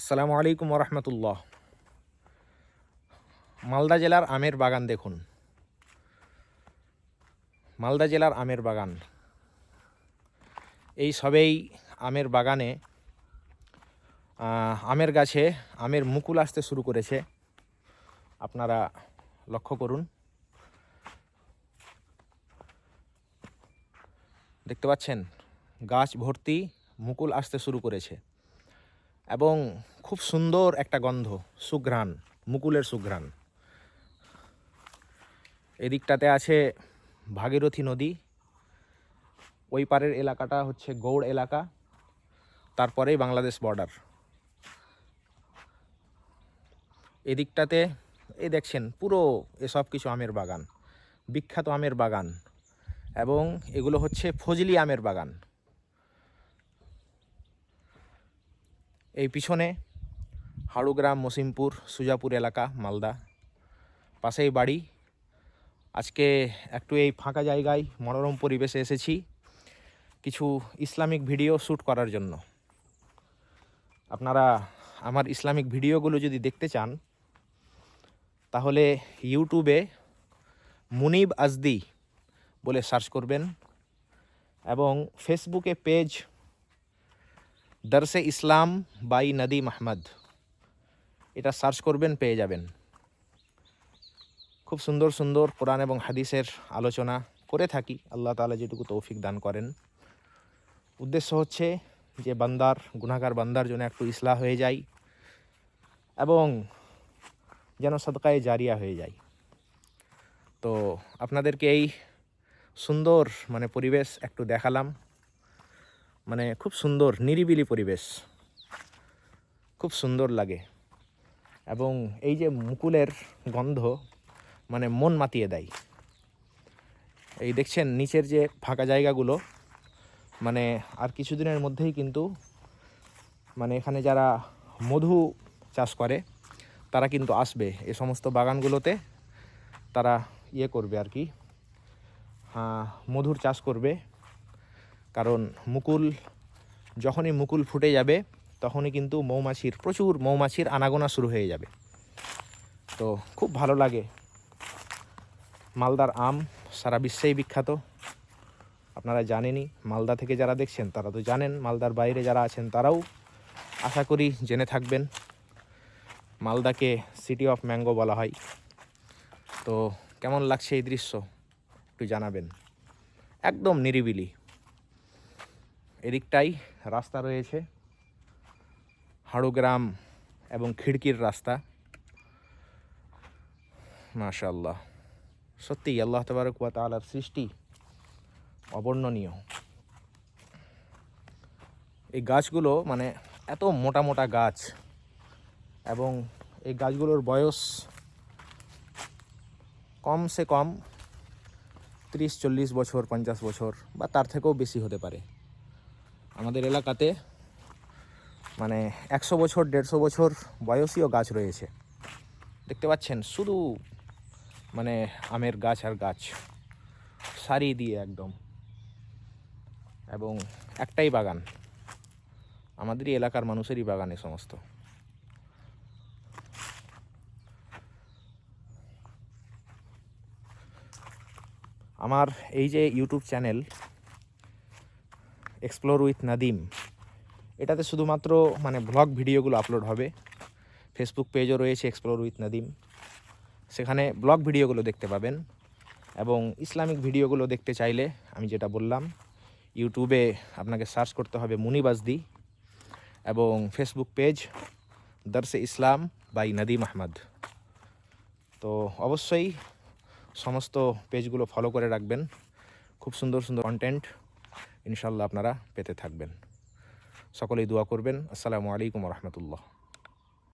আসসালামু আলাইকুম রহমতুল্লাহ মালদা জেলার আমের বাগান দেখুন। মালদা জেলার আমের বাগান। এই সবেই আমের বাগানে আমের গাছে আমের মুকুল আসতে শুরু করেছে। আপনারা লক্ষ্য করুন। দেখতে পাচ্ছেন, গাছ ভর্তি মুকুল আসতে শুরু করেছে। এবং খুব সুন্দর একটা গন্ধ, সুঘ্রাণ, মুকুলের সুঘ্রাণ। এদিকটাতে আছে ভাগীরথী নদী। ওই পারের এলাকাটা হচ্ছে গৌড় এলাকা, তারপরেই বাংলাদেশ বর্ডার। এদিকটাতে, এই দেখছেন, পুরো এসব কিছু আমের বাগান, বিখ্যাত আমের বাগান এবং এগুলো হচ্ছে ফজলি আমের বাগান। এই পিছনে হাড়ুগ্রাম মসিমপুর, সুজাপুর এলাকা, মালদা। পাশেই বাড়ি। আজকে একটু এই ফাঁকা জায়গায় মনোরম পরিবেশে এসেছি কিছু ইসলামিক ভিডিও শ্যুট করার জন্য। আপনারা আমার ইসলামিক ভিডিওগুলো যদি দেখতে চান, তাহলে ইউটিউবে মুনিব আজদি বলে সার্চ করবেন এবং ফেসবুকে পেজ দরসে ইসলাম বাই নদী মাহমদ। এটা সার্চ করবেন, পেয়ে যাবেন। খুব সুন্দর সুন্দর কোরআন এবং হাদিসের আলোচনা করে থাকি। আল্লাহ তাআলা যেটুকু তৌফিক দান করেন। উদ্দেশ্য হচ্ছে যে বান্দার, গুনাহগার বান্দার জন্য একটু ইসলাহ হয়ে যায় এবং যেন সদকায়ে জারিয়া হয়ে যায় তো আপনাদেরকে এই সুন্দর মানে পরিবেশ একটু দেখালাম। মানে খুব সুন্দর, নিরিবিলি পরিবেশ। খুব সুন্দর লাগে। এবং এই যে মুকুলের গন্ধ মানে মন মাতিয়ে দেয়। এই দেখছেন, নিচের যে ফাঁকা জায়গাগুলো মানে আর কিছুদিনের মধ্যেই কিন্তু মানে এখানে যারা মধু চাষ করে, তারা কিন্তু আসবে। এ সমস্ত বাগানগুলোতে তারা ইয়ে করবে আর কি মধুর চাষ করবে। কারণ মুকুল, যখনই মুকুল ফুটে যাবে, তখনই কিন্তু মৌমাছির, প্রচুর মৌমাছির আনাগোনা শুরু হয়ে যাবে। তো খুব ভালো লাগে। মালদার আম সারা বিশ্বেই বিখ্যাত। আপনারা জানেনই, মালদা থেকে যারা দেখছেন, তারা তো জানেন, মালদার বাইরে যারা আছেন, তারাও আশা করি জেনে থাকবেন। মালদাকে সিটি অফ ম্যাঙ্গো বলা হয়। তো কেমন লাগছে এই দৃশ্য, একটু জানাবেন। একদম নিরিবিলি। এদিকটাই রাস্তা রয়েছে। হাড়ুগ্রাম এবং খিড়কির রাস্তা। মাশাল্লাহ সত্যি আল্লাহ তবারক ওয়া তাআলার সৃষ্টি অবর্ণনীয়। এই গাছগুলো মানে এত মোটা মোটা গাছ এবং এই গাছগুলোর বয়স কমসে কম তিরিশ চল্লিশ বছর, পঞ্চাশ বছর বা তার থেকেও বেশি হতে পারে। আমাদের এলাকাতে মানে একশো বছর, দেড়শো বছর বয়সীয় গাছ রয়েছে। দেখতে পাচ্ছেন, শুধু মানে আমের গাছ আর গাছ, সারি দিয়ে একদম। এবং একটাই বাগান, আমাদেরই এলাকার মানুষেরই বাগান এ সমস্ত। আমার এই যে YouTube channel explore with Nadim এটাতে শুধুমাত্র মানে ব্লগ ভিডিওগুলো আপলোড হবে। ফেসবুক পেজও রয়েছে এক্সপ্লোর উইথ নাদিম সেখানে ব্লগ ভিডিওগুলো দেখতে পাবেন। এবং ইসলামিক ভিডিওগুলো দেখতে চাইলে, আমি যেটা বললাম ইউটিউবে আপনাকে সার্চ করতে হবে মুনিবাজদি এবং Facebook page দর্শে Islam by Nadeem Ahmad তো অবশ্যই সমস্ত পেজগুলো ফলো করে রাখবেন। খুব সুন্দর সুন্দর কন্টেন্ট ইনশাল্লাহ আপনারা পেতে থাকবেন। সকলেই দোয়া করবেন। আসসালামু আলাইকুম রহমতুল্লাহ।